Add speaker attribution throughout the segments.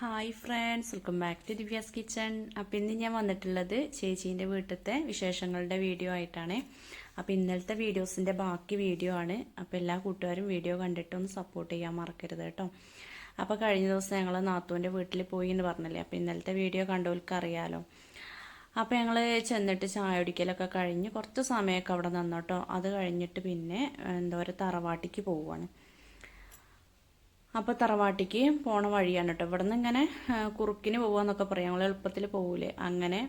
Speaker 1: Hi friends welcome back to Divya's kitchen appam ഇന്ന് ഞാൻ വന്നിട്ടുള്ളത് ചേച്ചീന്റെ വീട്ടിലത്തെ വിശേഷങ്ങളുടെ വീഡിയോ ആയിട്ടാണ്. അപ്പോൾ ഇന്നലത്തെ വീഡിയോസിന്റെ ബാക്കി വീഡിയോ ആണ്. അപ്പോൾ എല്ലാ കൂട്ടുകാരും വീഡിയോ കണ്ടിട്ട് ഒന്ന് സപ്പോർട്ട് ചെയ്യാൻ മറക്കരുത് കേട്ടോ. അപ്പോൾ കഴിഞ്ഞ ദിവസം ഞങ്ങൾ നാത്തുവിന്റെ വീട്ടിൽ പോയി എന്ന് പറഞ്ഞല്ലേ? അപ്പോൾ ഇന്നലത്തെ വീഡിയോ കണ്ടവർക്ക് അറിയാലോ. അപ്പോൾ ഞങ്ങൾ ചെന്നിട്ട് ചായ ഒടിക്കലൊക്കെ കഴിഞ്ഞ് കുറച്ച് സമയമൊക്കെ അവിടെ നിന്നോട്ടോ അത് കഴിഞ്ഞിട്ട് പിന്നെ എന്താ പറയുക തറവാട്ടിക്ക് പോവുകയാണ് അപ്പോൾ തറവാട്ടിക്ക് പോണ വഴിയാണ് കേട്ടോ ഇവിടെ നിന്ന് ഇങ്ങനെ കുറുക്കിന് പോവാന്നൊക്കെ പറയാം. ഞങ്ങൾ എളുപ്പത്തിൽ പോകൂലേ അങ്ങനെ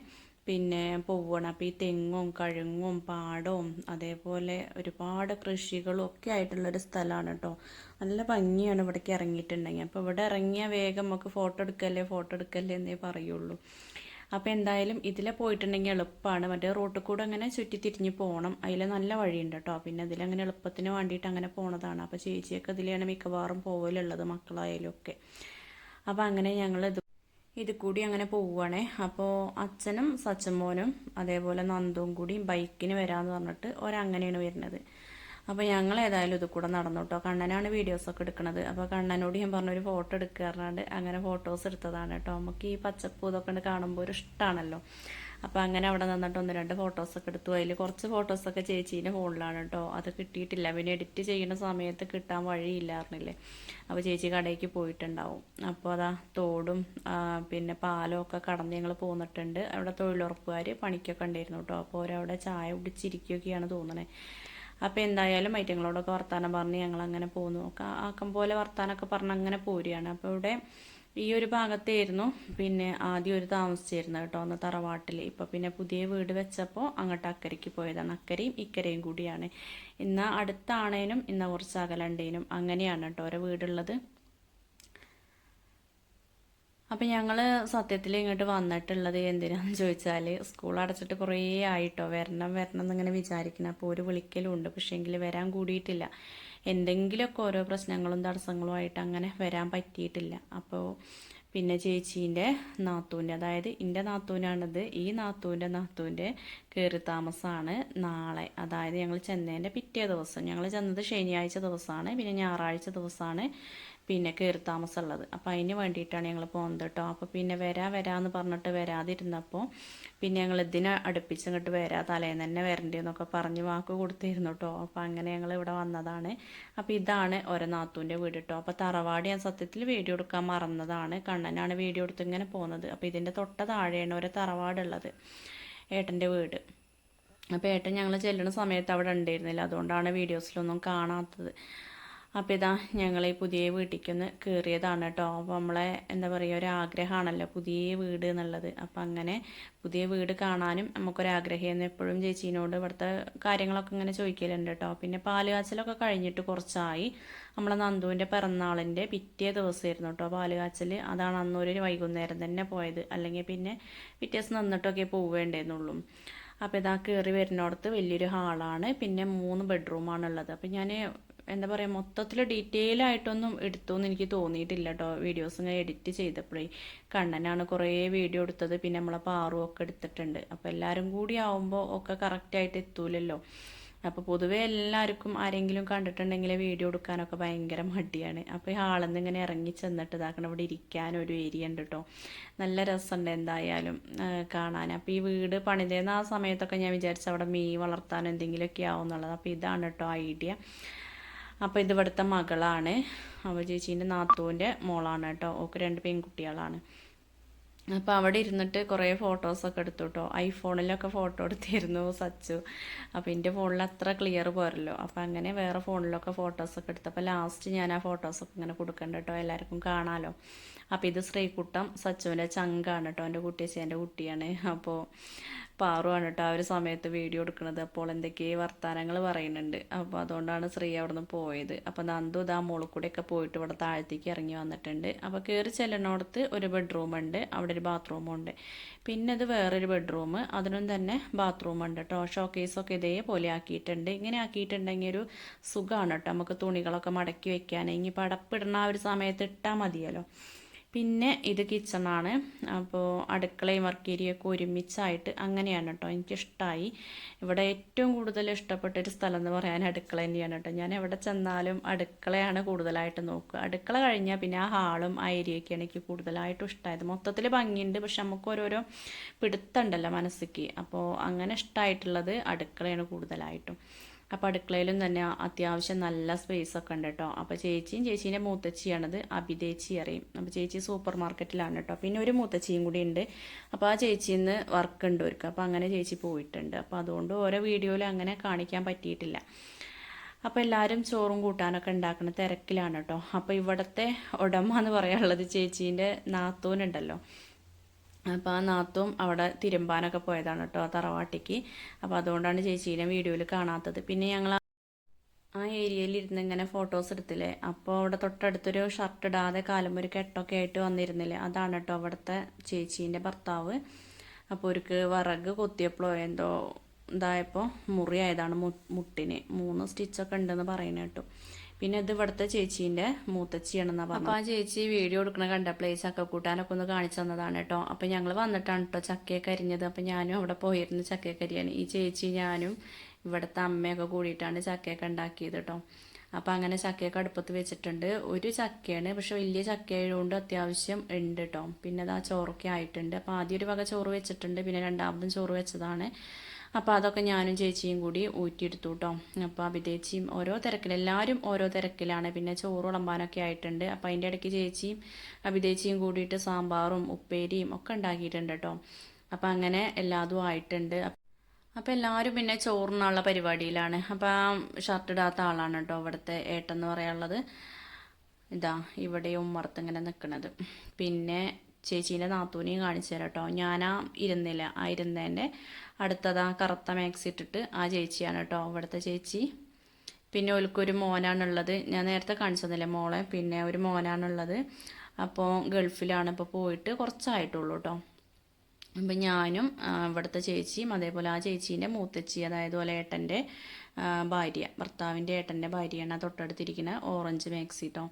Speaker 1: പിന്നെ പോവുകയാണ് അപ്പോൾ ഈ തെങ്ങും കഴുങ്ങും പാടവും അതേപോലെ ഒരുപാട് കൃഷികളും ഒക്കെ ആയിട്ടുള്ളൊരു സ്ഥലമാണ് കേട്ടോ നല്ല ഭംഗിയാണ് ഇവിടേക്ക് ഇറങ്ങിയിട്ടുണ്ടെങ്കിൽ അപ്പോൾ ഇവിടെ ഇറങ്ങിയ വേഗം നമുക്ക് ഫോട്ടോ എടുക്കല്ലേ ഫോട്ടോ എടുക്കല്ലേ എന്നേ പറയുള്ളൂ. അപ്പോൾ എന്തായാലും ഇതിലെ പോയിട്ടുണ്ടെങ്കിൽ എളുപ്പമാണ് മറ്റേ റോട്ടിൽ കൂടെ അങ്ങനെ ചുറ്റി ചുറ്റിത്തിരിഞ്ഞ് പോകണം അതിൽ നല്ല വഴിയുണ്ട് കേട്ടോ പിന്നെ അതിലങ്ങനെ എളുപ്പത്തിന് വേണ്ടിയിട്ട് അങ്ങനെ പോണതാണ്. അപ്പോൾ ചേച്ചിയൊക്കെ ഇതിലാണ് മിക്കവാറും പോകലുള്ളത് മക്കളായാലും ഒക്കെ. അപ്പോൾ അങ്ങനെ ഞങ്ങൾ ഇത് ഇത് കൂടി അങ്ങനെ പോവുകയാണേ അപ്പോൾ അച്ഛനും സച്ചമ്മോനും അതേപോലെ നന്ദും കൂടി ബൈക്കിന് വരാമെന്ന് പറഞ്ഞിട്ട് ഒരങ്ങനെയാണ് വരുന്നത്. അപ്പോൾ ഞങ്ങൾ ഏതായാലും ഇത് കൂടെ നടന്നു കേട്ടോ കണ്ണനാണ് വീഡിയോസൊക്കെ എടുക്കുന്നത് അപ്പോൾ കണ്ണനോട് ഞാൻ പറഞ്ഞൊരു ഫോട്ടോ എടുക്കുക പറഞ്ഞാണ്ട് അങ്ങനെ ഫോട്ടോസ് എടുത്തതാണ് കേട്ടോ. നമുക്ക് ഈ പച്ചപ്പൂ ഇതൊക്കെ കാണുമ്പോൾ ഒരു ഇഷ്ടമാണല്ലോ അപ്പോൾ അങ്ങനെ അവിടെ നിന്നിട്ട് ഒന്ന് രണ്ട് ഫോട്ടോസൊക്കെ എടുത്തു. അതിൽ കുറച്ച് ഫോട്ടോസൊക്കെ ചേച്ചീന്റെ ഫോണിലാണ് കേട്ടോ. അത് കിട്ടിയിട്ടില്ല. പിന്നെ എഡിറ്റ് ചെയ്യുന്ന സമയത്ത് കിട്ടാൻ വഴിയില്ലായിരുന്നില്ലേ അപ്പോൾ ചേച്ചി കടയ്ക്ക് പോയിട്ടുണ്ടാവും. അപ്പോൾ അതാ തോടും പിന്നെ പാലും ഒക്കെ കടന്ന് ഞങ്ങൾ പോന്നിട്ടുണ്ട്. അവിടെ തൊഴിലുറപ്പുകാർ പണിക്കൊക്കെ ഉണ്ടായിരുന്നു കേട്ടോ. അപ്പോൾ അവരവിടെ ചായ കുടിച്ചിരിക്കുകയൊക്കെയാണ് തോന്നണേ. അപ്പോൾ എന്തായാലും ഐറ്റങ്ങളോടൊക്കെ വർത്താനം പറഞ്ഞ് ഞങ്ങൾ അങ്ങനെ പോന്നു ആക്കം പോലെ വർത്താനമൊക്കെ പറഞ്ഞ് അങ്ങനെ പോരുകയാണ്. അപ്പോൾ ഇവിടെ ഈ ഒരു ഭാഗത്തായിരുന്നു പിന്നെ ആദ്യം ഒരു താമസിച്ചിരുന്നത് കേട്ടോ ഒന്ന് തറവാട്ടിൽ ഇപ്പോൾ പിന്നെ പുതിയ വീട് വെച്ചപ്പോൾ അങ്ങോട്ട് അക്കരയ്ക്ക് പോയതാണ്. അക്കരയും ഇക്കരയും കൂടിയാണ്. ഇന്ന് അടുത്താണേനും ഇന്ന് കുറച്ച് അകലണ്ടേനും. അങ്ങനെയാണ് കേട്ടോ ഓരോ വീടുള്ളത്. അപ്പം ഞങ്ങൾ സത്യത്തിൽ ഇങ്ങോട്ട് വന്നിട്ടുള്ളത് എന്തിനാന്ന് ചോദിച്ചാൽ സ്കൂൾ അടച്ചിട്ട് കുറേ ആയിട്ടോ വരണം വരണം എന്നിങ്ങനെ വിചാരിക്കണം. അപ്പോൾ ഒരു വിളിക്കലും പക്ഷേ എങ്കിൽ വരാൻ കൂടിയിട്ടില്ല. എന്തെങ്കിലുമൊക്കെ ഓരോ പ്രശ്നങ്ങളും തടസ്സങ്ങളും ആയിട്ട് അങ്ങനെ വരാൻ പറ്റിയിട്ടില്ല. അപ്പോൾ പിന്നെ ചേച്ചീന്റെ നാത്തൂന്റെ അതായത് എന്റെ നാത്തൂനാണിത്. ഈ നാത്തൂന്റെ നാത്തൂന്റെ കയറി താമസമാണ് നാളെ. അതായത് ഞങ്ങൾ ചെന്നതിന്റെ പിറ്റേ ദിവസം. ഞങ്ങൾ ചെന്നത് ശനിയാഴ്ച ദിവസമാണ്. പിന്നെ ഞായറാഴ്ച ദിവസമാണ് പിന്നെ കയറി താമസമുള്ളത്. അപ്പോൾ അതിന് വേണ്ടിയിട്ടാണ് ഞങ്ങൾ പോകുന്നത് കേട്ടോ അപ്പോൾ പിന്നെ വരാ വരാമെന്ന് പറഞ്ഞിട്ട് വരാതിരുന്നപ്പോൾ പിന്നെ ഞങ്ങൾ ഇതിനെ അടുപ്പിച്ച് ഇങ്ങോട്ട് വരാ തലേന്ന് തന്നെ വരണ്ടേ എന്നൊക്കെ പറഞ്ഞ് വാക്ക് കൊടുത്തിരുന്നു കേട്ടോ അപ്പോൾ അങ്ങനെ ഞങ്ങൾ ഇവിടെ വന്നതാണ്. അപ്പോൾ ഇതാണ് ഓരോ നാത്തൂന്റെ വീട് കേട്ടോ അപ്പോൾ തറവാട് ഞാൻ സത്യത്തിൽ വീഡിയോ എടുക്കാൻ മറന്നതാണ്. കണ്ണനാണ് വീഡിയോ എടുത്ത് ഇങ്ങനെ പോകുന്നത്. അപ്പോൾ ഇതിന്റെ തൊട്ട താഴെയാണ് ഓരോ തറവാടുള്ളത്. ഏട്ടന്റെ വീട്. അപ്പോൾ ഏട്ടൻ ഞങ്ങൾ ചെല്ലുന്ന സമയത്ത് അവിടെ ഉണ്ടായിരുന്നില്ല. അതുകൊണ്ടാണ് വീഡിയോസിലൊന്നും കാണാത്തത്. അപ്പോൾ ഇതാ ഞങ്ങൾ ഈ പുതിയ വീട്ടിലേക്കൊന്ന് കയറിയതാണ് കേട്ടോ. അപ്പോൾ നമ്മളെ എന്താ പറയുക ഒരു ആഗ്രഹമാണല്ലോ പുതിയ വീട് എന്നുള്ളത്. അപ്പോൾ അങ്ങനെ പുതിയ വീട് കാണാനും നമുക്കൊരാഗ്രഹമായിരുന്നു എപ്പോഴും ചേച്ചീനോട് ഇവിടുത്തെ കാര്യങ്ങളൊക്കെ ഇങ്ങനെ ചോദിക്കലുണ്ട് കേട്ടോ. പിന്നെ പാൽ കാച്ചലൊക്കെ കഴിഞ്ഞിട്ട് കുറച്ചായി. നമ്മളെ നന്ദുവിന്റെ പിറന്നാളിന്റെ പിറ്റേ ദിവസമായിരുന്നു കേട്ടോ പാൽ കാച്ചൽ അതാണ് അന്നൊരു വൈകുന്നേരം തന്നെ പോയത്. അല്ലെങ്കിൽ പിന്നെ പിറ്റേ ദിവസം നിന്നിട്ടൊക്കെ പോവേണ്ടേന്നുള്ളൂ. അപ്പോൾ ഇതാ കയറി വരുന്നിടത്ത് വലിയൊരു ഹാളാണ്. പിന്നെ മൂന്ന് ബെഡ്റൂമാണ് ഉള്ളത് അപ്പോൾ ഞാൻ എന്താ പറയുക മൊത്തത്തിൽ ഡീറ്റെയിൽ ആയിട്ടൊന്നും എടുത്തു എന്ന് എനിക്ക് തോന്നിയിട്ടില്ല കേട്ടോ വീഡിയോസ് ഞാൻ എഡിറ്റ് ചെയ്തപ്പോഴേ കണ്ണനാണ് കുറേ വീഡിയോ എടുത്തത്. പിന്നെ നമ്മളെ പാറും ഒക്കെ എടുത്തിട്ടുണ്ട്. അപ്പോൾ എല്ലാവരും കൂടി ആവുമ്പോൾ ഒക്കെ കറക്റ്റായിട്ട് എത്തൂലല്ലോ. അപ്പോൾ പൊതുവെ എല്ലാവർക്കും ആരെങ്കിലും കണ്ടിട്ടുണ്ടെങ്കിൽ വീഡിയോ എടുക്കാനൊക്കെ ഭയങ്കര മടിയാണ്. അപ്പോൾ ഈ ഹാളിൽ നിന്ന് ഇങ്ങനെ ഇറങ്ങി ചെന്നിട്ട് ഇതാക്കണം ഇവിടെ ഇരിക്കാൻ ഒരു ഏരിയ ഉണ്ട് കേട്ടോ നല്ല രസമുണ്ട് എന്തായാലും കാണാൻ. അപ്പോൾ ഈ വീട് പണിതേന്ന് ആ സമയത്തൊക്കെ ഞാൻ വിചാരിച്ചു അവിടെ മീൻ വളർത്താൻ എന്തെങ്കിലുമൊക്കെ ആവും എന്നുള്ളത് അപ്പോൾ ഇതാണ് കേട്ടോ ഐഡിയ അപ്പോൾ ഇത് ഇവിടുത്തെ മകളാണ്. അവ ചേച്ചീന്റെ നാത്തൂന്റെ മോളാണ് കേട്ടോ. ഓക്ക് രണ്ട് പെൺകുട്ടികളാണ്. അപ്പോൾ അവിടെ ഇരുന്നിട്ട് കുറേ ഫോട്ടോസൊക്കെ എടുത്തു കേട്ടോ ഐഫോണിലൊക്കെ ഫോട്ടോ എടുത്തിരുന്നു സച്ചു. അപ്പോൾ എന്റെ ഫോണിൽ അത്ര ക്ലിയർ പോരല്ലോ. അപ്പോൾ അങ്ങനെ വേറെ ഫോണിലൊക്കെ ഫോട്ടോസൊക്കെ എടുത്തു. അപ്പോൾ ലാസ്റ്റ് ഞാൻ ആ ഫോട്ടോസൊക്കെ ഇങ്ങനെ കൊടുക്കണ്ട കേട്ടോ എല്ലാവർക്കും കാണാമല്ലോ അപ്പോൾ ഇത് ശ്രീകുട്ടം സച്ചുവിന്റെ ചങ്കാണ് കേട്ടോ എന്റെ കുട്ടിയച്ചേന്റെ കുട്ടിയാണ്. അപ്പോൾ പാറുവാണ് കേട്ടോ ആ ഒരു സമയത്ത് വീഡിയോ എടുക്കുന്നത്. അപ്പോൾ എന്തൊക്കെയോ വർത്തമാനങ്ങൾ പറയുന്നുണ്ട്. അപ്പോൾ അതുകൊണ്ടാണ് ശ്രീ അവിടെ നിന്ന് പോയത്. അപ്പോൾ നന്ദു ഇതാ മോളിൽ കൂടെയൊക്കെ പോയിട്ട് ഇവിടെ താഴത്തേക്ക് ഇറങ്ങി വന്നിട്ടുണ്ട്. അപ്പോൾ കയറി ചെല്ലണോടത്ത് ഒരു ബെഡ്റൂം ഉണ്ട്. അവിടെ ഒരു ബാത്റൂമും ഉണ്ട്. പിന്നെ ഇത് വേറൊരു ബെഡ്റൂം അതിനും തന്നെ ബാത്റൂം ഉണ്ട് കേട്ടോ. ഷോക്കേസൊക്കെ ഇതേപോലെ ആക്കിയിട്ടുണ്ട്. ഇങ്ങനെ ആക്കിയിട്ടുണ്ടെങ്കിൽ ഒരു സുഖമാണ് കേട്ടോ. നമുക്ക് തുണികളൊക്കെ മടക്കി വെക്കാൻ. ഇനി പടപ്പിടുന്ന ആ ഒരു സമയത്ത് ഇട്ടാൽ മതിയല്ലോ. പിന്നെ ഇത് കിച്ചണാണ്. അപ്പോൾ അടുക്കളയും വർക്കേരിയൊക്കെ ഒരുമിച്ചായിട്ട് അങ്ങനെയാണ് കേട്ടോ എനിക്കിഷ്ടമായി ഇവിടെ ഏറ്റവും കൂടുതൽ ഇഷ്ടപ്പെട്ട ഒരു സ്ഥലം എന്ന് പറയാൻ അടുക്കള തന്നെയാണ് കേട്ടോ ഞാൻ എവിടെ ചെന്നാലും അടുക്കളയാണ് കൂടുതലായിട്ട് നോക്കുക. അടുക്കള കഴിഞ്ഞാൽ പിന്നെ ആ ഹാളും ആ ഏരിയയൊക്കെയാണ് എനിക്ക് കൂടുതലായിട്ടും ഇഷ്ടമായത് മൊത്തത്തിൽ ഭംഗിയുണ്ട് പക്ഷെ നമുക്ക് ഓരോരോ പിടുത്തമുണ്ടല്ലോ മനസ്സിക്ക്. അപ്പോൾ അങ്ങനെ ഇഷ്ടമായിട്ടുള്ളത് അടുക്കളയാണ് കൂടുതലായിട്ടും. അപ്പോൾ അടുക്കളയിലും തന്നെ അത്യാവശ്യം നല്ല സ്പേസ് ഒക്കെ ഉണ്ട് കേട്ടോ അപ്പോൾ ചേച്ചിയും ചേച്ചീന്റെ മൂത്തച്ചിയാണത് അഭിതേച്ചി അറിയും. അപ്പോൾ ചേച്ചി സൂപ്പർ മാർക്കറ്റിലാണ് കേട്ടോ പിന്നെ ഒരു മൂത്തച്ചിയും കൂടി ഉണ്ട്. അപ്പോൾ ആ ചേച്ചിയിൽ നിന്ന് വർക്ക് ഉണ്ട് ഒരുക്കുക അപ്പോൾ അങ്ങനെ ചേച്ചി പോയിട്ടുണ്ട്. അപ്പോൾ അതുകൊണ്ട് ഓരോ വീഡിയോയിൽ അങ്ങനെ കാണിക്കാൻ പറ്റിയിട്ടില്ല. അപ്പോൾ എല്ലാവരും ചോറും കൂട്ടാനൊക്കെ ഉണ്ടാക്കുന്ന തിരക്കിലാണ് കേട്ടോ അപ്പോൾ ഇവിടുത്തെ ഉടമ എന്ന് പറയാനുള്ളത് ചേച്ചീന്റെ നാത്തൂനുണ്ടല്ലോ അപ്പോൾ ആ നാത്തും അവിടെ തിരുമ്പാനൊക്കെ പോയതാണ് കേട്ടോ ആ തറവാട്ടിക്ക്. അപ്പോൾ അതുകൊണ്ടാണ് ചേച്ചീനെ വീഡിയോയിൽ കാണാത്തത്. പിന്നെ ഞങ്ങൾ ആ ഏരിയയിൽ ഇരുന്ന് ഇങ്ങനെ ഫോട്ടോസ് എടുത്തില്ലേ? അപ്പോൾ അവിടെ തൊട്ടടുത്തൊരു ഷർട്ട് ഇടാതെ കാലം ഒരു കെട്ടൊക്കെ ആയിട്ട് വന്നിരുന്നില്ലേ? അതാണ് കേട്ടോ അവിടുത്തെ ചേച്ചീന്റെ ഭർത്താവ്. അപ്പോൾ ഒരുക്ക് വിറക് കൊത്തിയപ്പോഴോ എന്തോ ഇതായപ്പോൾ മുറിയായതാണ് മുട്ടിന്. മൂന്ന് സ്റ്റിച്ചൊക്കെ ഉണ്ടെന്ന് പറയുന്നത് കേട്ടോ. പിന്നെ ഇത് ഇവിടുത്തെ ചേച്ചീന്റെ മൂത്തച്ചിയാണെന്നാണ് പറഞ്ഞത്. അപ്പോൾ ആ ചേച്ചി വീഡിയോ എടുക്കണ കണ്ടപ്പോഴേ ചക്കക്കൂട്ടാനൊക്കെ ഒന്ന് കാണിച്ചു തന്നതാണ് കേട്ടോ. അപ്പോൾ ഞങ്ങൾ വന്നിട്ടാണ് കേട്ടോ ചക്കയൊക്കെ അരിഞ്ഞത്. അപ്പോൾ ഞാനും അവിടെ പോയിരുന്നു ചക്കയൊക്കെ അരിയാൻ. ഈ ചേച്ചി ഞാനും ഇവിടുത്തെ അമ്മയൊക്കെ കൂടിയിട്ടാണ് ചക്കയൊക്കെ ഉണ്ടാക്കിയത് കേട്ടോ. അപ്പോൾ അങ്ങനെ ചക്കയൊക്കെ അടുപ്പത്ത് വെച്ചിട്ടുണ്ട്. ഒരു ചക്കയാണ് പക്ഷെ വലിയ ചക്കയായതുകൊണ്ട് അത്യാവശ്യം ഉണ്ട് കേട്ടോ. പിന്നെ അത് ആ ചോറൊക്കെ ആയിട്ടുണ്ട്. അപ്പോൾ ആദ്യം ഒരു വക ചോറ് വെച്ചിട്ടുണ്ട്. പിന്നെ രണ്ടാമതും ചോറ് വെച്ചതാണ്. അപ്പോൾ അതൊക്കെ ഞാനും ചേച്ചിയും കൂടി ഊറ്റിയെടുത്തു കേട്ടോ അപ്പോൾ അഭിതേച്ചിയും ഓരോ തിരക്കിൽ എല്ലാവരും ഓരോ തിരക്കിലാണ്. പിന്നെ ചോറ് വിളമ്പാനൊക്കെ ആയിട്ടുണ്ട്. അപ്പോൾ അതിന്റെ ഇടയ്ക്ക് ചേച്ചിയും അഭിതേച്ചിയും കൂടിയിട്ട് സാമ്പാറും ഉപ്പേരിയും ഒക്കെ ഉണ്ടാക്കിയിട്ടുണ്ട് കേട്ടോ അപ്പോൾ അങ്ങനെ എല്ലാതും ആയിട്ടുണ്ട്. അപ്പോൾ എല്ലാവരും പിന്നെ ചോറിനുള്ള പരിപാടിയിലാണ്. അപ്പോൾ ഷർട്ട് ഇടാത്ത ആളാണ് കേട്ടോ ഇവിടുത്തെ ഏട്ടെന്ന് പറയാനുള്ളത്. ഇതാ ഇവിടെ ഉമ്മർത്ത് ഇങ്ങനെ നിൽക്കുന്നത് പിന്നെ ചേച്ചീന്റെ നാത്തൂനെയും കാണിച്ചു തരാം കേട്ടോ. ഞാനാ ഇരുന്നില്ല. ആ ഇരുന്നതിന്റെ അടുത്തത് ആ കറുത്ത മാക്സ് ഇട്ടിട്ട് ആ ചേച്ചിയാണ് കേട്ടോ ഇവിടുത്തെ ചേച്ചി. പിന്നെ ഓൽക്കൊരു മോനാണുള്ളത്. ഞാൻ നേരത്തെ കാണിച്ചതല്ലേ മോളെ? പിന്നെ ഒരു മോനാണുള്ളത്. അപ്പോൾ ഗൾഫിലാണ് ഇപ്പോൾ പോയിട്ട് കുറച്ചായിട്ടുള്ളൂ കേട്ടോ. അപ്പം ഞാനും ഇവിടുത്തെ ചേച്ചിയും അതേപോലെ ആ ചേച്ചീന്റെ മൂത്തച്ചി അതായത് പോലെ ഏട്ടന്റെ ഭാര്യ ഭർത്താവിന്റെ ഏട്ടന്റെ ഭാര്യയാണ് തൊട്ടടുത്തിരിക്കുന്ന ഓറഞ്ച് മാക്സി കേട്ടോ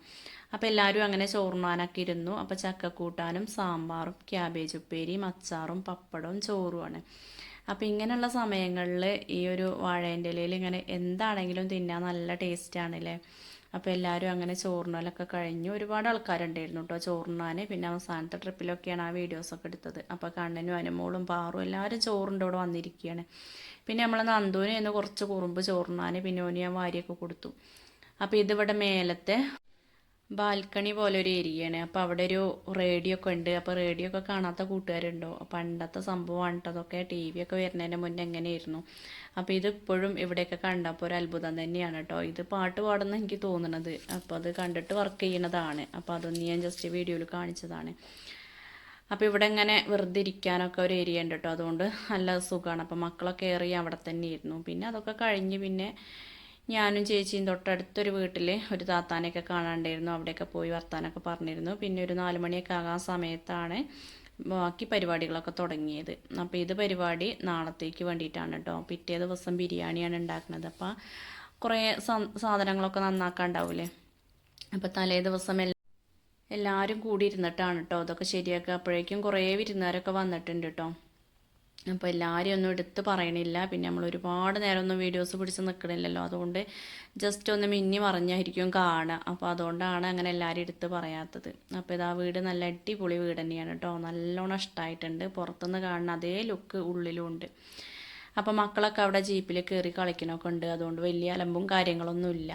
Speaker 1: അപ്പോൾ എല്ലാവരും അങ്ങനെ ചോറുണ്ണാനൊക്കെ ഇരുന്നു. അപ്പോൾ ചക്കക്കൂട്ടാനും സാമ്പാറും ക്യാബേജ് ഉപ്പേരിയും അച്ചാറും പപ്പടവും ചോറുമാണ്. അപ്പോൾ ഇങ്ങനെയുള്ള സമയങ്ങളിൽ ഈ ഒരു വാഴേന്റെ ഇലയിൽ ഇങ്ങനെ എന്താണെങ്കിലും തിന്നാൻ നല്ല ടേസ്റ്റാണല്ലേ അപ്പോൾ എല്ലാവരും അങ്ങനെ ചോറിനാലൊക്കെ കഴിഞ്ഞു. ഒരുപാട് ആൾക്കാരുണ്ടായിരുന്നു കേട്ടോ ചോറിനാൻ പിന്നെ അവസാനത്തെ ട്രിപ്പിലൊക്കെയാണ് ആ വീഡിയോസൊക്കെ എടുത്തത്. അപ്പോൾ കണ്ണനും അനുമോളും പാറും എല്ലാവരും ചോറിന്റെ കൂടെ വന്നിരിക്കുകയാണ് പിന്നെ നമ്മൾ നന്ദുവിന് എന്ന് കുറച്ച് കുറുമ്പ് ചോറിനാൻ പിന്നെ ഓന് ഞാൻ വാരിയൊക്കെ കൊടുത്തു. അപ്പോൾ ഇതിവിടെ മേലത്തെ ബാൽക്കണി പോലെ ഒരു ഏരിയയാണ്. അപ്പോൾ അവിടെ ഒരു റേഡിയോ ഒക്കെ ഉണ്ട്. അപ്പോൾ റേഡിയോ ഒക്കെ കാണാത്ത കൂട്ടുകാരുണ്ടോ? പണ്ടത്തെ സംഭവമാണ് അതൊക്കെ ടി വി ഒക്കെ വരുന്നതിന് മുന്നേ എങ്ങനെയായിരുന്നു? അപ്പോൾ ഇതിപ്പോഴും ഇവിടെയൊക്കെ കണ്ടപ്പോൾ ഒരു അത്ഭുതം തന്നെയാണ് കേട്ടോ ഇത് പാട്ട് പാടുന്ന എനിക്ക് തോന്നുന്നത് അപ്പോൾ അത് കണ്ടിട്ട് വർക്ക് ചെയ്യണതാണ് അപ്പോൾ അതൊന്ന് ഞാൻ ജസ്റ്റ് വീഡിയോയിൽ കാണിച്ചതാണ്. അപ്പോൾ ഇവിടെ ഇങ്ങനെ വെറുതെ ഇരിക്കാനൊക്കെ ഒരു ഏരിയ ഉണ്ട് കേട്ടോ അതുകൊണ്ട് നല്ല സുഖമാണ് അപ്പോൾ മക്കളൊക്കെ ഏറി അവിടെ തന്നെ ഇരുന്നു പിന്നെ അതൊക്കെ കഴിഞ്ഞ് പിന്നെ ഞാനും ചേച്ചിയും തൊട്ടടുത്തൊരു വീട്ടിൽ ഒരു താത്താനെയൊക്കെ കാണാണ്ടായിരുന്നു. അവിടെയൊക്കെ പോയി വർത്താനൊക്കെ പറഞ്ഞിരുന്നു. പിന്നെ ഒരു നാല് മണിയൊക്കെ ആകാൻ സമയത്താണ് ബാക്കി പരിപാടികളൊക്കെ തുടങ്ങിയത്. അപ്പോൾ ഇത് പരിപാടി നാളത്തേക്ക് വേണ്ടിയിട്ടാണ് കേട്ടോ പിറ്റേ ദിവസം ബിരിയാണിയാണ് ഉണ്ടാക്കുന്നത്. അപ്പോൾ കുറേ സാധനങ്ങളൊക്കെ നന്നാക്കാണ്ടാവൂലേ? അപ്പോൾ തലേ ദിവസം എല്ലാവരും കൂടി ഇരുന്നിട്ടാണ് കേട്ടോ അതൊക്കെ ശരിയാക്കുക. അപ്പോഴേക്കും കുറേ വിരുന്നുകാരൊക്കെ വന്നിട്ടുണ്ട് കേട്ടോ അപ്പോൾ എല്ലാവരും ഒന്നും എടുത്ത് പറയണില്ല. പിന്നെ നമ്മൾ ഒരുപാട് നേരം ഒന്നും വീഡിയോസ് പിടിച്ച് നിൽക്കണില്ലല്ലോ അതുകൊണ്ട് ജസ്റ്റ് ഒന്ന് മിന്നി മറിഞ്ഞായിരിക്കും കാണുക. അപ്പോൾ അതുകൊണ്ടാണ് അങ്ങനെ എല്ലാവരും എടുത്ത് പറയാത്തത്. അപ്പോൾ ഇതാ വീട് നല്ല അടിപൊളി വീട് തന്നെയാണ് കേട്ടോ നല്ലോണം ഇഷ്ടമായിട്ടുണ്ട് പുറത്തുനിന്ന് കാണുന്ന അതേ ലുക്ക് ഉള്ളിലും ഉണ്ട്. അപ്പോൾ മക്കളൊക്കെ അവിടെ ജീപ്പിൽ കയറി കളിക്കണമൊക്കെ ഉണ്ട്. അതുകൊണ്ട് വലിയ അലമ്പും കാര്യങ്ങളൊന്നുമില്ല.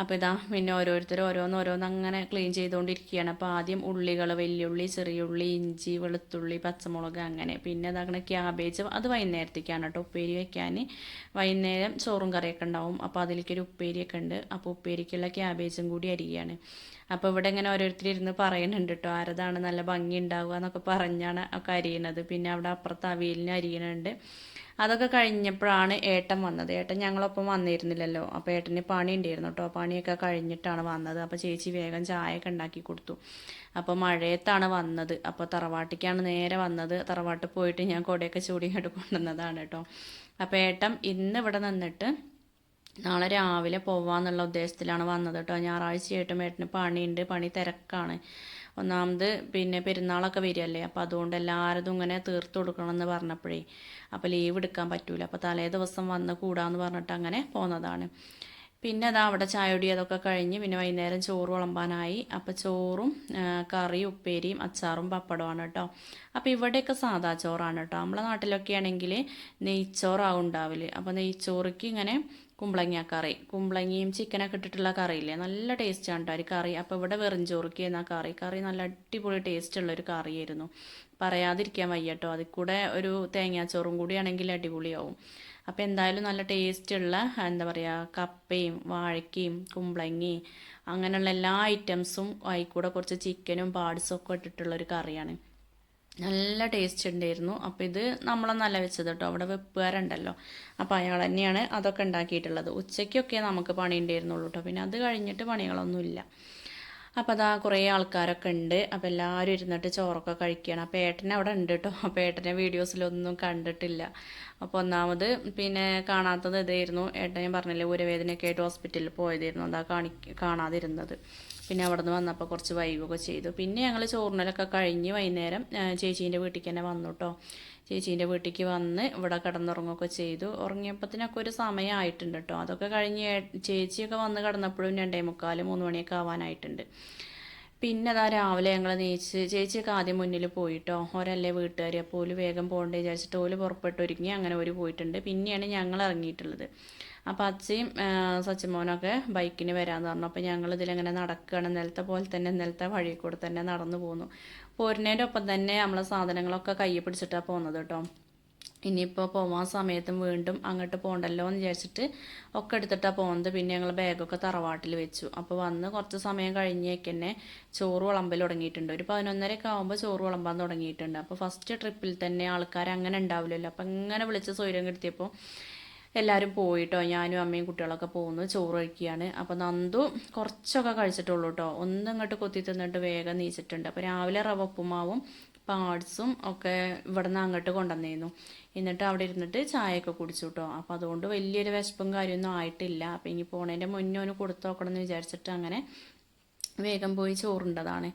Speaker 1: അപ്പോൾ ഇതാ പിന്നെ ഓരോരുത്തർ ഓരോന്ന് ഓരോന്ന് അങ്ങനെ ക്ലീൻ ചെയ്തുകൊണ്ടിരിക്കുകയാണ് അപ്പോൾ ആദ്യം ഉള്ളികൾ വലിയുള്ളി ചെറിയുള്ളി ഇഞ്ചി വെളുത്തുള്ളി പച്ചമുളക് അങ്ങനെ. പിന്നെ അതാകണ ക്യാബേജ് അത് വൈകുന്നേരത്തേക്കാണ് കേട്ടോ ഉപ്പേരി വയ്ക്കാൻ വൈകുന്നേരം ചോറും കറിയൊക്കെ ഉണ്ടാവും. അപ്പോൾ അതിലേക്കൊരു ഉപ്പേരിയൊക്കെ ഉണ്ട്. അപ്പോൾ ഉപ്പേരിക്കുള്ള ക്യാബേജും കൂടി അരിയാണ്. അപ്പോൾ ഇവിടെ ഇങ്ങനെ ഓരോരുത്തർ ഇരുന്ന് പറയുന്നുണ്ട് കേട്ടോ ആരതാണ് നല്ല ഭംഗി ഉണ്ടാവുക എന്നൊക്കെ പറഞ്ഞാണ് ഒക്കെ അരിയണത്. പിന്നെ അവിടെ അപ്പുറത്ത് അവിയലിന് അരിയണുണ്ട്. അതൊക്കെ കഴിഞ്ഞപ്പോഴാണ് ഏട്ടൻ വന്നത്. ഏട്ടൻ ഞങ്ങളൊപ്പം വന്നിരുന്നില്ലല്ലോ. അപ്പോൾ ഏട്ടന് പണി ഉണ്ടായിരുന്നു കേട്ടോ പണിയൊക്കെ കഴിഞ്ഞിട്ടാണ് വന്നത്. അപ്പോൾ ചേച്ചി വേഗം ചായയൊക്കെ ഉണ്ടാക്കി കൊടുത്തു. അപ്പോൾ മഴയത്താണ് വന്നത്. അപ്പോൾ തറവാട്ടിക്കാണ് നേരെ വന്നത്. തറവാട്ടിൽ പോയിട്ട് ഞാൻ കൊടയൊക്കെ ചൂടിയായിട്ട് കൊണ്ടുവന്നതാണ് കേട്ടോ അപ്പോൾ ഏട്ടൻ ഇന്ന് ഇവിടെ നിന്നിട്ട് നാളെ രാവിലെ പോവാന്നുള്ള ഉദ്ദേശത്തിലാണ് വന്നത് കേട്ടോ ഞായറാഴ്ചയായിട്ടും ഏട്ടന് പണിയുണ്ട്. പണി തിരക്കാണ്. ഒന്നാമത് പിന്നെ പെരുന്നാളൊക്കെ വരികയല്ലേ അപ്പോൾ അതുകൊണ്ട് എല്ലാവരും ഇങ്ങനെ തീർത്ത് കൊടുക്കണം എന്ന് പറഞ്ഞപ്പോഴേ അപ്പോൾ ലീവ് എടുക്കാൻ പറ്റൂല. അപ്പോൾ തലേ ദിവസം വന്ന് കൂടാന്ന് പറഞ്ഞിട്ട് അങ്ങനെ പോന്നതാണ്. പിന്നെ അതാ അവിടെ ചായയൊടി അതൊക്കെ കഴിഞ്ഞ് പിന്നെ വൈകുന്നേരം ചോറ് വിളമ്പാനായി. അപ്പോൾ ചോറും കറിയും ഉപ്പേരിയും അച്ചാറും പപ്പടമാണ് കേട്ടോ അപ്പോൾ ഇവിടെയൊക്കെ സാദാ ചോറാണ് കേട്ടോ നമ്മളെ നാട്ടിലൊക്കെ ആണെങ്കിൽ നെയ്ച്ചോറാവും ഉണ്ടാവില്ല അപ്പോൾ നെയ്ച്ചോറിക്ക് ഇങ്ങനെ കുമ്പളങ്ങ കറി. കുമ്പളങ്ങയും ചിക്കനൊക്കെ ഇട്ടിട്ടുള്ള കറിയില്ലേ? നല്ല ടേസ്റ്റാണ് കേട്ടോ ഒരു കറി. അപ്പോൾ ഇവിടെ വെറും ചോറിക്ക് എന്നാ കറി. കറി നല്ല അടിപൊളി ടേസ്റ്റ് ഉള്ള ഒരു കറിയായിരുന്നു. പറയാതിരിക്കാൻ വയ്യ കേട്ടോ അതിൽ കൂടെ ഒരു തേങ്ങാച്ചോറും കൂടി ആണെങ്കിൽ അടിപൊളിയാവും. അപ്പോൾ എന്തായാലും നല്ല ടേസ്റ്റുള്ള എന്താ പറയുക കപ്പയും വാഴയ്ക്കയും കുമ്പളങ്ങയും അങ്ങനെയുള്ള എല്ലാ ഐറ്റംസും കൂടെ കുറച്ച് ചിക്കനും പാഡ്സും ഒക്കെ ഇട്ടിട്ടുള്ള ഒരു കറിയാണ്. നല്ല ടേസ്റ്റ് ഉണ്ടായിരുന്നു അപ്പോൾ ഇത് നമ്മളൊന്നല്ല വെച്ചത് കേട്ടോ അവിടെ വെപ്പുകാരുണ്ടല്ലോ. അപ്പോൾ അയാൾ തന്നെയാണ് അതൊക്കെ ഉണ്ടാക്കിയിട്ടുള്ളത് ഉച്ചയ്ക്കൊക്കെ നമുക്ക് പണി ഉണ്ടായിരുന്നുള്ളൂ കേട്ടോ പിന്നെ അത് കഴിഞ്ഞിട്ട് പണികളൊന്നുമില്ല അപ്പോൾ അതാ കുറേ ആൾക്കാരൊക്കെ ഉണ്ട് അപ്പോൾ എല്ലാവരും ഇരുന്നിട്ട് ചോറൊക്കെ കഴിക്കുകയാണ് അപ്പോൾ ഏട്ടനെ അവിടെ ഉണ്ട് കേട്ടോ അപ്പോൾ ഏട്ടനെ വീഡിയോസിലൊന്നും കണ്ടിട്ടില്ല. അപ്പോൾ ഒന്നാമത് പിന്നെ കാണാത്തത് ഇതായിരുന്നു. ഏട്ടൻ ഞാൻ പറഞ്ഞില്ലേ ഊരവേദനയൊക്കെ ആയിട്ട് ഹോസ്പിറ്റലിൽ പോയതായിരുന്നു. അതാ കാണി കാണാതിരുന്നത്. പിന്നെ അവിടെ നിന്ന് വന്നപ്പോൾ കുറച്ച് വൈകുകയൊക്കെ ചെയ്തു. പിന്നെ ഞങ്ങൾ ചോറിനലൊക്കെ കഴിഞ്ഞ് വൈകുന്നേരം ചേച്ചീന്റെ വീട്ടിലേക്ക് തന്നെ വന്നു കേട്ടോ ചേച്ചീന്റെ വീട്ടിലേക്ക് വന്ന് ഇവിടെ കിടന്നുറങ്ങുകയൊക്കെ ചെയ്തു. ഉറങ്ങിയപ്പോഴത്തേനൊക്കെ ഒരു സമയമായിട്ടുണ്ട് കേട്ടോ അതൊക്കെ കഴിഞ്ഞ് ചേച്ചിയൊക്കെ വന്ന് കിടന്നപ്പോഴും രണ്ടേ മുക്കാൽ മൂന്ന് മണിയൊക്കെ ആവാനായിട്ടുണ്ട്. പിന്നെ അതാ രാവിലെ ഞങ്ങൾ നീച്ച് ചേച്ചിയൊക്കെ ആദ്യം മുന്നിൽ പോയിട്ടോ ഓരല്ലേ വീട്ടുകാർ അപ്പോൾ ഓൽ വേഗം പോകണ്ടേ വിചാരിച്ചിട്ട് ഓൽ പുറപ്പെട്ടൊരുങ്ങി അങ്ങനെ ഒരു പോയിട്ടുണ്ട്. പിന്നെയാണ് ഞങ്ങൾ ഇറങ്ങിയിട്ടുള്ളത്. അപ്പോൾ അച്ഛയും ആ, സച്ചിമോനൊക്കെ ബൈക്കിന് വരാമെന്ന് പറഞ്ഞു. അപ്പോൾ ഞങ്ങൾ ഇതിലിങ്ങനെ നടക്കുകയാണ് നിലത്തെ പോലെ തന്നെ നിലത്തെ വഴി കൂടെ തന്നെ നടന്നു പോന്നു. പോരുന്നതിന്റെ ഒപ്പം തന്നെ നമ്മളെ സാധനങ്ങളൊക്കെ കയ്യിൽ പിടിച്ചിട്ടാണ് പോകുന്നത് കേട്ടോ. ഇനിയിപ്പോൾ പോകാൻ സമയത്തും വീണ്ടും അങ്ങോട്ട് പോകണ്ടല്ലോ എന്ന് വിചാരിച്ചിട്ട് ഒക്കെ എടുത്തിട്ടാണ് പോകുന്നത് പിന്നെ ഞങ്ങൾ ബാഗൊക്കെ തറവാട്ടിൽ വെച്ചു. അപ്പോൾ വന്ന് കുറച്ച് സമയം കഴിഞ്ഞേക്ക് തന്നെ ചോറ് വിളമ്പൽ തുടങ്ങിയിട്ടുണ്ട്. ഒരു പതിനൊന്നരയൊക്കെ ആകുമ്പോൾ ചോറ് വിളമ്പാൻ തുടങ്ങിയിട്ടുണ്ട്. അപ്പോൾ ഫസ്റ്റ് ട്രിപ്പിൽ തന്നെ ആൾക്കാർ അങ്ങനെ ഉണ്ടാവില്ലല്ലോ. അപ്പോൾ അങ്ങനെ വിളിച്ച് സ്വൈര്യം കിട്ടിയപ്പോൾ എല്ലാവരും പോയിട്ടോ ഞാനും അമ്മയും കുട്ടികളൊക്കെ പോകുന്നു ചോറ് കഴിക്കുകയാണ്. അപ്പോൾ നന്ദു കുറച്ചൊക്കെ കഴിച്ചിട്ടുള്ളൂ കേട്ടോ ഒന്നും ഇങ്ങോട്ട് കൊത്തി തിന്നിട്ട് വേഗം നീച്ചിട്ടുണ്ട്. അപ്പോൾ രാവിലെ റവ ഉപ്പുമാവും പാർട്സും ഒക്കെ ഇവിടുന്ന് അങ്ങോട്ട് കൊണ്ടുവന്നിരുന്നു എന്നിട്ട് അവിടെ ഇരുന്നിട്ട് ചായയൊക്കെ കുടിച്ചു കേട്ടോ അപ്പോൾ അതുകൊണ്ട് വലിയൊരു വിശപ്പും കാര്യമൊന്നും ആയിട്ടില്ല. അപ്പോൾ ഇനി പോണേന്റെ മുന്നേ ഒന്ന് കൊടുത്തു നോക്കണം എന്ന് വിചാരിച്ചിട്ട് അങ്ങനെ വേഗം പോയി ചോറുണ്ടതാണ്.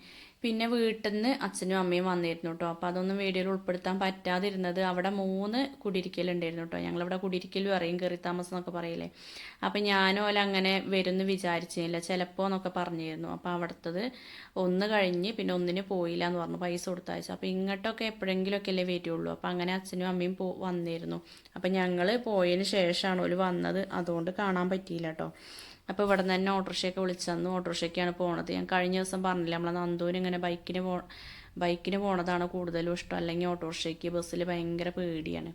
Speaker 1: പിന്നെ വീട്ടിൽ നിന്ന് അച്ഛനും അമ്മയും വന്നിരുന്നു കേട്ടോ അപ്പോൾ അതൊന്നും വീഡിയോയിൽ ഉൾപ്പെടുത്താൻ പറ്റാതിരുന്നത് അവിടെ മൂന്ന് കുടിയിരിക്കലുണ്ടായിരുന്നു കേട്ടോ ഞങ്ങളിവിടെ കുടിയിരിക്കലും അറിയും കയറി താമസം എന്നൊക്കെ പറയില്ലേ. അപ്പം ഞാനും ഓല അങ്ങനെ വരുമെന്ന് വിചാരിച്ചില്ല ചിലപ്പോൾ എന്നൊക്കെ പറഞ്ഞിരുന്നു. അപ്പോൾ അവിടുത്തത് ഒന്ന് കഴിഞ്ഞ് പിന്നെ ഒന്നിന് പോയില്ല എന്ന് പറഞ്ഞു. പൈസ കൊടുത്തയച്ചു. അപ്പോൾ ഇങ്ങോട്ടൊക്കെ എപ്പോഴെങ്കിലുമൊക്കെ അല്ലേ വരുള്ളൂ. അപ്പോൾ അങ്ങനെ അച്ഛനും അമ്മയും പോ വന്നിരുന്നു. അപ്പോൾ ഞങ്ങൾ പോയതിന് ശേഷമാണ് ഓൽ വന്നത്. അതുകൊണ്ട് കാണാൻ പറ്റിയില്ല കേട്ടോ അപ്പോൾ ഇവിടെ നിന്ന് തന്നെ ഓട്ടോറിക്ഷയൊക്കെ വിളിച്ചു തന്നു ഓട്ടോറിക്ഷയ്ക്കാണ് പോണത്. ഞാൻ കഴിഞ്ഞ ദിവസം പറഞ്ഞില്ല നമ്മളെ നന്ദൂന് ഇങ്ങനെ ബൈക്കിന് പോ ബൈക്കിന് പോണതാണ് കൂടുതലും ഇഷ്ടം. അല്ലെങ്കിൽ ഓട്ടോറിക്ഷയ്ക്ക് ബസ്സിൽ ഭയങ്കര പേടിയാണ്.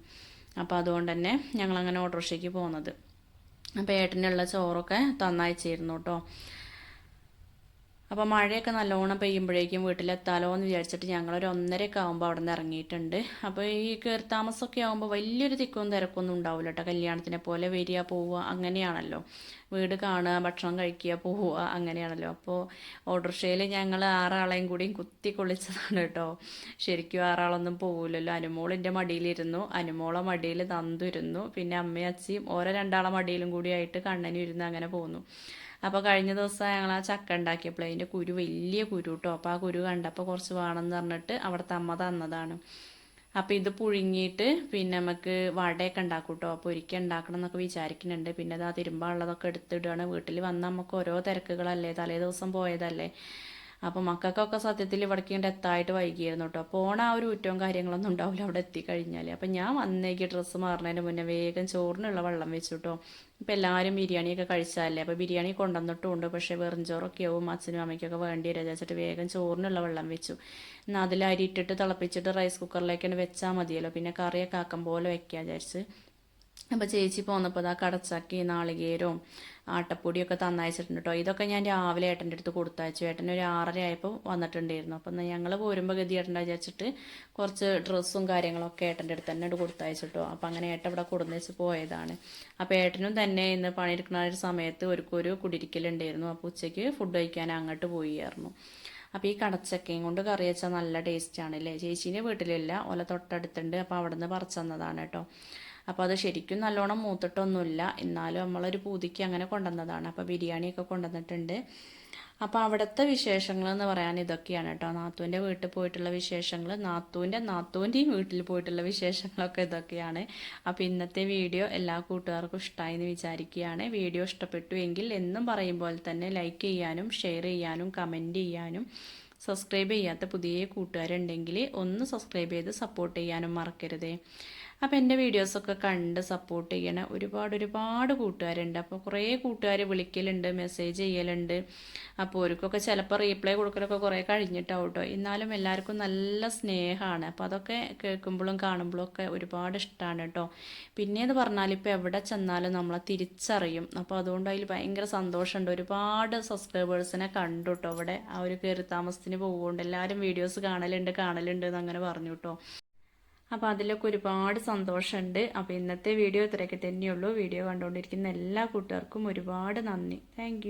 Speaker 1: അപ്പോൾ അതുകൊണ്ട് തന്നെ ഞങ്ങളങ്ങനെ ഓട്ടോറിക്ഷയ്ക്ക് പോകുന്നത് അപ്പോൾ ഏട്ടനുള്ള ചോറൊക്കെ തന്നയച്ചിരുന്നു കേട്ടോ അപ്പോൾ മഴയൊക്കെ നല്ലോണം പെയ്യുമ്പോഴേക്കും വീട്ടിലെത്താലോ എന്ന് വിചാരിച്ചിട്ട് ഞങ്ങളൊരു ഒന്നരയൊക്കെ ആകുമ്പോൾ അവിടെ നിന്ന് ഇറങ്ങിയിട്ടുണ്ട്. അപ്പോൾ ഈ കയറി താമസമൊക്കെ ആകുമ്പോൾ വലിയൊരു തിക്കും തിരക്കൊന്നും ഉണ്ടാവില്ല കേട്ടോ. കല്യാണത്തിനെ പോലെ വരിക പോവുക അങ്ങനെയാണല്ലോ. വീട് കാണുക ഭക്ഷണം കഴിക്കുക പോവുക അങ്ങനെയാണല്ലോ. അപ്പോൾ ഓട്ടോറിക്ഷയിൽ ഞങ്ങൾ ആറാളെയും കൂടിയും കുത്തി കൊള്ളിച്ചതാണ് കേട്ടോ. ശരിക്കും ആറാളൊന്നും പോവില്ലല്ലോ അനുമോളിന്റെ മടിയിലിരുന്നു. അനുമോളെ മടിയിൽ തന്തിരുന്നു പിന്നെ അമ്മയും അച്ഛയും ഓരോ രണ്ടാളെ മടിയിലും കൂടിയായിട്ട് കണ്ണനും ഇരുന്ന് അങ്ങനെ പോന്നു. അപ്പോൾ കഴിഞ്ഞ ദിവസം ഞങ്ങൾ ആ ചക്ക ഉണ്ടാക്കിയപ്പോൾ അതിന്റെ കുരു വലിയ കുരു കേട്ടോ അപ്പോൾ ആ കുരു കണ്ടപ്പോൾ കുറച്ച് വേണമെന്ന് പറഞ്ഞിട്ട് അവിടുത്തെ അമ്മ തന്നതാണ്. അപ്പോൾ ഇത് പുഴുങ്ങിയിട്ട് പിന്നെ നമുക്ക് വടയൊക്കെ ഉണ്ടാക്കും കേട്ടോ അപ്പോൾ ഒരിക്കൽ ഉണ്ടാക്കണം എന്നൊക്കെ വിചാരിക്കുന്നുണ്ട്. പിന്നെ അത് ആ തിരുമ്പാനുള്ളതൊക്കെ എടുത്തിടുകയാണ് വീട്ടിൽ വന്ന നമുക്ക് ഓരോ തിരക്കുകളല്ലേ? തലേ ദിവസം പോയതല്ലേ? അപ്പോൾ മക്കൾക്കൊക്കെ സത്യത്തിൽ ഇവിടേക്ക് ഇങ്ങോട്ട് എത്തായിട്ട് വൈകിയായിരുന്നു കേട്ടോ പോണ ആ ഒരു ഊറ്റവും കാര്യങ്ങളൊന്നും ഉണ്ടാവില്ല അവിടെ എത്തിക്കഴിഞ്ഞാൽ അപ്പം ഞാൻ വന്നേക്ക് ഡ്രസ്സ് മാറുന്നതിന് മുന്നേ വേഗം ചോറിനുള്ള വെള്ളം വെച്ചു കേട്ടോ ഇപ്പം എല്ലാവരും ബിരിയാണിയൊക്കെ കഴിച്ചാലേ അപ്പോൾ ബിരിയാണി കൊണ്ടുവന്നിട്ടുമുണ്ട്. പക്ഷേ വെറും ചോറൊക്കെ ആവും. അച്ഛനും അമ്മയ്ക്കൊക്കെ വേണ്ടി വരാ വെച്ചിട്ട് വേഗം ചോറിനുള്ള വെള്ളം വെച്ചു. എന്നാൽ അതിൽ അരി ഇട്ടിട്ട് തിളപ്പിച്ചിട്ട് റൈസ് കുക്കറിലേക്കാണ് വെച്ചാൽ മതിയല്ലോ. പിന്നെ കറിയൊക്കെ ആക്കം പോലെ വെക്കാൻ വിചാരിച്ച്. അപ്പോൾ ചേച്ചി പോന്നപ്പോൾ ആ കടച്ചാക്കി നാളികേരവും ആട്ടപ്പൊടിയൊക്കെ തന്നയച്ചിട്ടുണ്ട് കേട്ടോ ഇതൊക്കെ ഞാൻ രാവിലെ ഏട്ടന്റെ അടുത്ത് കൊടുത്തയച്ചു. ഏട്ടൻ ഒരു ആറര ആയപ്പോൾ വന്നിട്ടുണ്ടായിരുന്നു. അപ്പം ഞങ്ങൾ പോരുമ്പോൾ ഗതി ഏട്ടന്റെ വിചാരിച്ചിട്ട് കുറച്ച് ഡ്രസ്സും കാര്യങ്ങളൊക്കെ ഏട്ടന്റെ അടുത്ത് തന്നെ കൊടുത്തയച്ചിട്ടോ അപ്പം അങ്ങനെ ഏട്ടൻ ഇവിടെ കൊടുന്നേച്ച് പോയതാണ്. അപ്പോൾ ഏട്ടനും തന്നെ ഇന്ന് പണിയെടുക്കുന്ന ഒരു സമയത്ത് ഒരുക്കൊരു കുടിരിക്കലുണ്ടായിരുന്നു അപ്പോൾ ഉച്ചയ്ക്ക് ഫുഡ് കഴിക്കാൻ അങ്ങോട്ട് പോയിരുന്നു അപ്പോൾ ഈ കടച്ചക്കയും കൊണ്ട് കറി വെച്ചാൽ നല്ല ടേസ്റ്റാണ് അല്ലേ ചേച്ചീന്റെ വീട്ടിലില്ല. ഓല തൊട്ടടുത്തുണ്ട്. അപ്പോൾ അവിടെ നിന്ന് പറിച്ചു തന്നതാണ് കേട്ടോ അപ്പോൾ അത് ശരിക്കും നല്ലോണം മൂത്തിട്ടൊന്നുമില്ല. എന്നാലും നമ്മളൊരു പൂതിക്ക് അങ്ങനെ കൊണ്ടുവന്നതാണ്. അപ്പോൾ ബിരിയാണിയൊക്കെ കൊണ്ടുവന്നിട്ടുണ്ട്. അപ്പോൾ അവിടുത്തെ വിശേഷങ്ങൾ എന്ന് പറയാൻ ഇതൊക്കെയാണ് കേട്ടോ. നാത്തൂന്റെ വീട്ടിൽ പോയിട്ടുള്ള വിശേഷങ്ങൾ നാത്തൂന്റെ നാത്തൂന്റെയും വീട്ടിൽ പോയിട്ടുള്ള വിശേഷങ്ങളൊക്കെ ഇതൊക്കെയാണ്. അപ്പോൾ ഇന്നത്തെ വീഡിയോ എല്ലാ കൂട്ടുകാർക്കും ഇഷ്ടമായി എന്ന് വിചാരിക്കുകയാണ്. വീഡിയോ ഇഷ്ടപ്പെട്ടു എങ്കിൽ എന്നും പറയുമ്പോൾ തന്നെ ലൈക്ക് ചെയ്യാനും ഷെയർ ചെയ്യാനും കമന്റ് ചെയ്യാനും സബ്സ്ക്രൈബ് ചെയ്യാത്ത പുതിയ കൂട്ടുകാരുണ്ടെങ്കിൽ ഒന്ന് സബ്സ്ക്രൈബ് ചെയ്ത് സപ്പോർട്ട് ചെയ്യാനും മറക്കരുതേ. അപ്പോൾ എന്റെ വീഡിയോസൊക്കെ കണ്ട് സപ്പോർട്ട് ചെയ്യണ ഒരുപാട് ഒരുപാട് കൂട്ടുകാരുണ്ട്. അപ്പോൾ കുറേ കൂട്ടുകാർ വിളിക്കലുണ്ട് മെസ്സേജ് ചെയ്യലുണ്ട്. അപ്പോൾ അവർക്കൊക്കെ ചിലപ്പോൾ റീപ്ലൈ കൊടുക്കലൊക്കെ കുറേ കഴിഞ്ഞിട്ടാവും കേട്ടോ എന്നാലും എല്ലാവർക്കും നല്ല സ്നേഹമാണ് അപ്പോൾ അതൊക്കെ കേൾക്കുമ്പോഴും കാണുമ്പോഴും ഒക്കെ ഒരുപാട് ഇഷ്ടമാണ് കേട്ടോ പിന്നേന്ന് പറഞ്ഞാൽ ഇപ്പോൾ എവിടെ ചെന്നാലും നമ്മളെ തിരിച്ചറിയും. അപ്പോൾ അതുകൊണ്ട് അതിൽ ഭയങ്കര സന്തോഷമുണ്ട് ഒരുപാട് സബ്സ്ക്രൈബേഴ്സിനെ കണ്ടു കേട്ടോ അവിടെ ആ ഒരു കയറി താമസത്തിന് പോകുകൊണ്ട് എല്ലാവരും വീഡിയോസ് കാണലുണ്ട് കാണലുണ്ട് എന്ന് അങ്ങനെ പറഞ്ഞു കേട്ടോ അപ്പോൾ അതിലൊക്കെ ഒരുപാട് സന്തോഷമുണ്ട്. അപ്പോൾ ഇന്നത്തെ വീഡിയോ ഇത്രയൊക്കെ തന്നെയുള്ളൂ. വീഡിയോ കണ്ടുകൊണ്ടിരിക്കുന്ന എല്ലാ കൂട്ടുകാർക്കും ഒരുപാട് നന്ദി. താങ്ക്